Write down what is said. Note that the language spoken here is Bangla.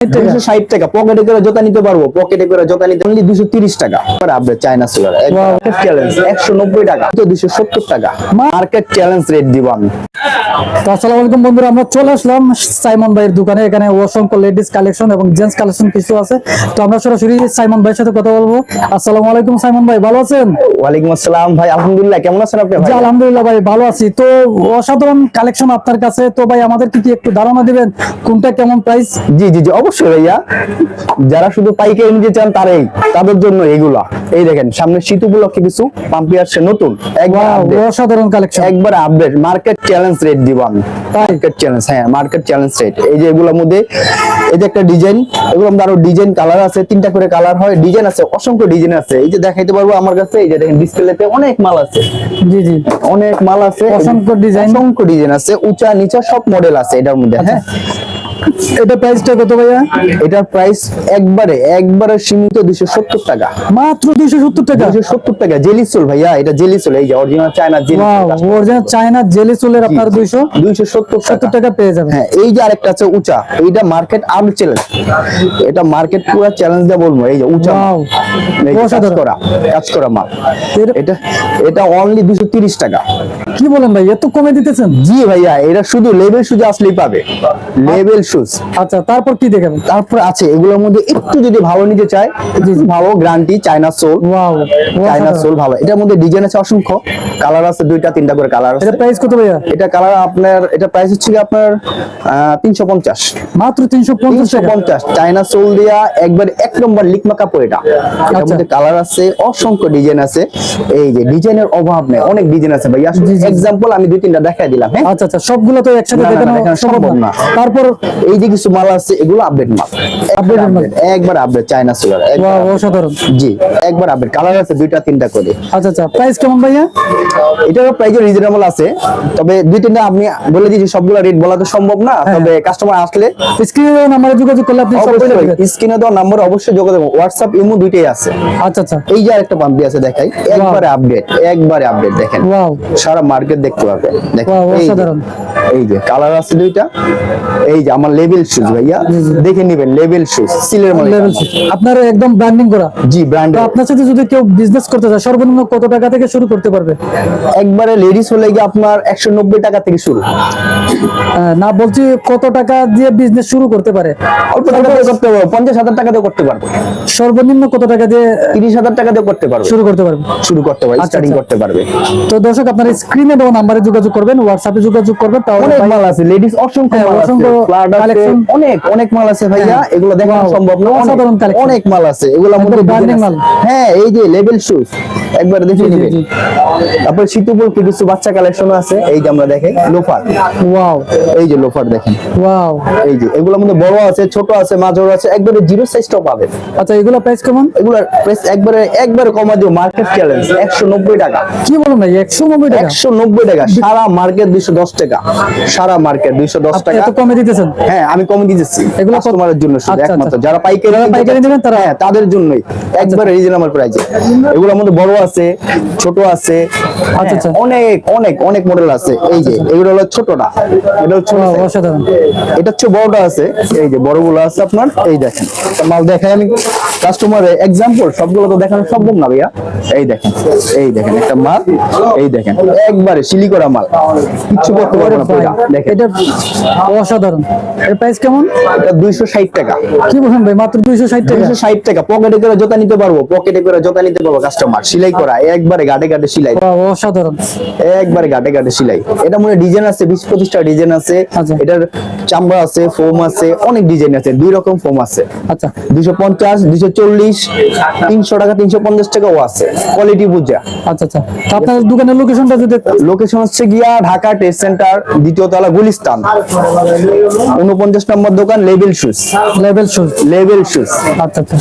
দুশো ষাট টাকা পকেটে করে জোতা নিতে পারব পকেটে করে জোতা নিতে অনলি দুশো তিরিশ টাকা। আপডেট চায়না সোলার চ্যালেঞ্জ একশো নব্বই টাকা। দুশো সত্তর টাকা। মার্কেট চ্যালেঞ্জ রেট দিব আমি। তো আসসালামু আলাইকুম বন্ধুরা আমরা চলে আসলাম সাইমন ভাইয়ের দোকানে। এখানে অসংখ্য লেডিস কালেকশন এবং জেন্টস কালেকশন কিছু আছে। তো আমরা সরাসরি সাইমন ভাইয়ের সাথে কথা বলব। আসসালামু আলাইকুম সাইমন ভাই ভালো আছেন? ওয়ালাইকুম আসসালাম ভাই আলহামদুলিল্লাহ কেমন আছেন আপনি ভাই? আলহামদুলিল্লাহ ভাই ভালো আছি। তো অসাধারণ কালেকশন আপনার কাছে। তো ভাই আমাদের কি কি একটু ধারণা দিবেন? কোনটা কেমন প্রাইস জি জি জি অবশ্যই ভাইয়া। যারা শুধু পাইকারি নিতে চান তারাই তাদের জন্য এগুলা। এই দেখেন সামনে শীত উপলক্ষে কিছু পাম্পি আসছে নতুন। একবার অসাধারণ কালেকশন একবার আপডেট মার্কেট চ্যালেঞ্জ রেট দিব আমি মার্কেট চ্যালেঞ্জ হ্যাঁ মার্কেট চ্যালেঞ্জ রেট এই যে এগুলোর মধ্যে এই যে একটা ডিজাইন এগুলোর মধ্যে আরও ডিজাইন কালার আছে তিনটা করে কালার হয় ডিজাইন আছে অসংখ্য ডিজাইন আছে। এই যে দেখাইতে পারব আমার কাছে এই যে দেখেন ডিসপ্লেতে অনেক মাল আছে। জি জি। অনেক মাল আছে অসংখ্য ডিজাইন। অসংখ্য ডিজাইন আছে উঁচা নিচা সব মডেল আছে এটার মধ্যে হ্যাঁ। এটা প্রাইসটা কত ভাইয়া? এটার প্রাইস একবারে একবারে সীমিত দুশো সত্তর টাকা। মাত্র দুইশো সত্তর টাকা? দুশো সত্তর টাকা জেলিসোল ভাইয়া এটা জেলিসোল এই যে original China jelly sole original China jelly আপনার দুইশো দুইশো সত্তর সত্তর টাকা। টাকা পেয়ে যাবেন। হ্যাঁ এই যে আরেকটা আছে উঁচা এইটা মার্কেট আপ চ্যালেঞ্জ এটা মার্কেট পুরো চ্যালেঞ্জ বলব এই যে উঁচা। কাজ করা কাজ করা মাল। এটা এটা অনলি দুশো তিরিশ টাকা। কি বলেন ভাই এত কমে দিতেছেন? জি ভাইয়া এটা শুধু লেভেল শুজ আসলেই পাবে। লেভেল শুজ আচ্ছা তারপর কি দেখাবেন তারপর আছে এগুলোর মধ্যে একটু যদি ভালো নিতে চায় ভালো guarantee China sole wow China sole ভালো। এটার মধ্যে ডিজাইন আছে অসংখ্য। কালার আছে দুইটা তিনটা করে কালার আছে। এটা প্রাইস কত ভাইয়া? এটা কালার আপনার এটা প্রাইস হচ্ছে আপনার তিনশো পঞ্চাশ। মাত্র তিনশো পঞ্চাশ তিনশো টাকা পঞ্চাশ। চায়না সোল দিয়া একবার এক নম্বর লিকমা কাপড় এটা। এটার আচ্ছা। মধ্যে কালার আছে অসংখ্য ডিজাইন আছে। এই যে ডিজাইনের অভাব নেই। অনেক ডিজাইন আছে ভাই। এক্সাম্পল আমি দুই তিনটা দেখাই দিলাম হ্যাঁ? আচ্ছা আচ্ছা সবগুলো তো একসাথে দেখানো সম্ভব না। তারপর এই যে কিছু মাল আছে এগুলো আপডেট মাল। একবার আপডেট চায়না সোলার অসাধারণ। জি একবার আপডেট কালার আছে দুইটা তিনটা করে। আচ্ছা আচ্ছা প্রাইস কেমন ভাইয়া? এটারও প্রাইস রিজনেবল আছে। তবে দুই তিনটা আপনি বলে দিয়েছি সবগুলো রেট বলা তো সম্ভব না। হ্যাঁ। তবে কাস্টমার আসলে স্ক্রিনে নাম্বারে যোগাযোগ করলে আপনি স্ক্রিনে দেওয়া নাম্বার অবশ্যই যোগাযোগ হোয়াটসঅ্যাপ ইমো দুইটাই আছে। আচ্ছা আচ্ছা। এই যে আরেকটা পাম্পি আছে দেখাই। একবারে আপডেট একবারে আপডেট দেখেন। সারা মার্কেট দেখতে পাবেন। দেখেন এই যে, এই যে কালার আছে দুইটা। এই যে আমার লেভেল শুজ ভাইয়া। দেখে নেবেন লেভেল শুজ সিলের লেভেল আপনার একদম ব্র্যান্ডিং করা। জি ব্র্যান্ড আপনার সাথে যদি কেউ বিজনেস করতে চায় সর্বনিম্ন কত টাকা থেকে শুরু করতে পারবে? একবারে লেডিস হলে গিয়ে আপনার একশো নব্বই টাকা থেকে শুরু। না বলছি কত টাকা দিয়ে বিজনেস শুরু করতে পারে? অল্প টাকা দিয়ে করতে পারব টাকা দিয়ে করতে পারব। সর্বনিম্ন কত টাকা দিয়ে টাকা দিয়ে করতে পারবে। শুরু করতে পারবে? শুরু করতে পারবে আচ্ছা, স্টার্টিং আচ্ছা। করতে পারবে। তো দর্শক আপনারা স্ক্রিনে দেওয়া নাম্বারে যোগাযোগ করবেন হোয়াটসঅ্যাপে যোগাযোগ করবেন তাহলে অনেক মাল আছে লেডিস অসংখ্য হ্যাঁ, মাল আছে ফ্লাড আছে অনেক অনেক মাল আছে ভাইয়া হ্যাঁ। এগুলো দেখানো সম্ভব না। অসাধারণ। অনেক মাল আছে আছে। মাল। হ্যাঁ এই যে লেভেল শুজ একবার দেখে জি। তারপর শীত উপলক্ষে কিছু বাচ্চা কালেকশন আছে এই যে আমরা দেখেন লোফার। ওয়াও এই যে লোফার দেখেন। ওয়াও এই যে এগুলোর মধ্যে বড় আছে ছোট আছে মাঝার আছে একবারে জিরো সাইজটাও পাবেন। আচ্ছা এগুলো প্রাইস কেমন? এগুলোর প্রাইস একবারে একবারে কমা দিও মার্কেট চ্যালেঞ্জ একশো নব্বই টাকা। কি বলেন ভাই একশো নব্বই টাকা? একশো নব্বই টাকা সারা মার্কেট দুইশো দশ টাকা। সারা মার্কেট দুইশো দশ আপনি টাকা। এত কমে দিতেছেন। হ্যাঁ আমি কমে দিতেছি এগুলো এগুলো কাস্টমারের জন্য শুধু আচ্ছা, একমাত্র। আচ্ছা। যারা পাইকারি পাইকারি নেবেন তারা- হ্যাঁ তাদের জন্যই। একবারে রিজনেবল প্রাইসে এগুলোর মধ্যে বড় আছে ছোট আছে। আচ্ছা, হ্যাঁ, আচ্ছা। অনেক অনেক অনেক মডেল আছে। এই যে এগুলো হলো ছোটটা। এটা হচ্ছে। অসাধারণ। এটা হচ্ছে বড়টা আছে। এই যে বড়গুলো আছে আপনার এই দেখেন। মাল দেখাই আমি কাস্টমার এক্সাম্পল সবগুলো তো দেখানো সম্ভব না ভাইয়া। এই দেখেন এই দেখেন একটা মাল। এই দেখেন একবারে শিলি করা মাল। কিচ্ছু করতে পারব না দেখেন। এটা অসাধারণ। এর প্রাইস কেমন? এটা দুইশো ষাট টাকা। কি বলেন ভাই মাত্র দুইশো ষাট টাকা? দুইশো ষাট টাকা। পকেটে করে জোতা নিতে পারব পকেটে করে জোতা নিতে পারব কাস্টমার সেলাই করা একবারে গাটে গাটে সেলাই। অসাধারণ। একবারে গাটে গাটে সেলাই। এটা মনে ডিজাইন আছে বিশ পঁচিশটা ডিজাইন আছে। এটার চামড়া আছে ফোম আছে অনেক ডিজাইন আছে দুই রকম ফোম আছে। আচ্ছা। দুইশো পঞ্চাশ দুইশো চল্লিশ তিনশো টাকা তিনশো পঞ্চাশ টাকাও আছে। কোয়ালিটি বুঝা আচ্ছা আচ্ছা। আপনার দোকানের লোকেশনটা যদি লোকেশন হচ্ছে গিয়া ঢাকা টেস্ট সেন্টার দ্বিতীয় তলা গুলিস্তান। উনপঞ্চাশ নম্বর দোকান label shoes label shoes label shoes আচ্ছা আচ্ছা।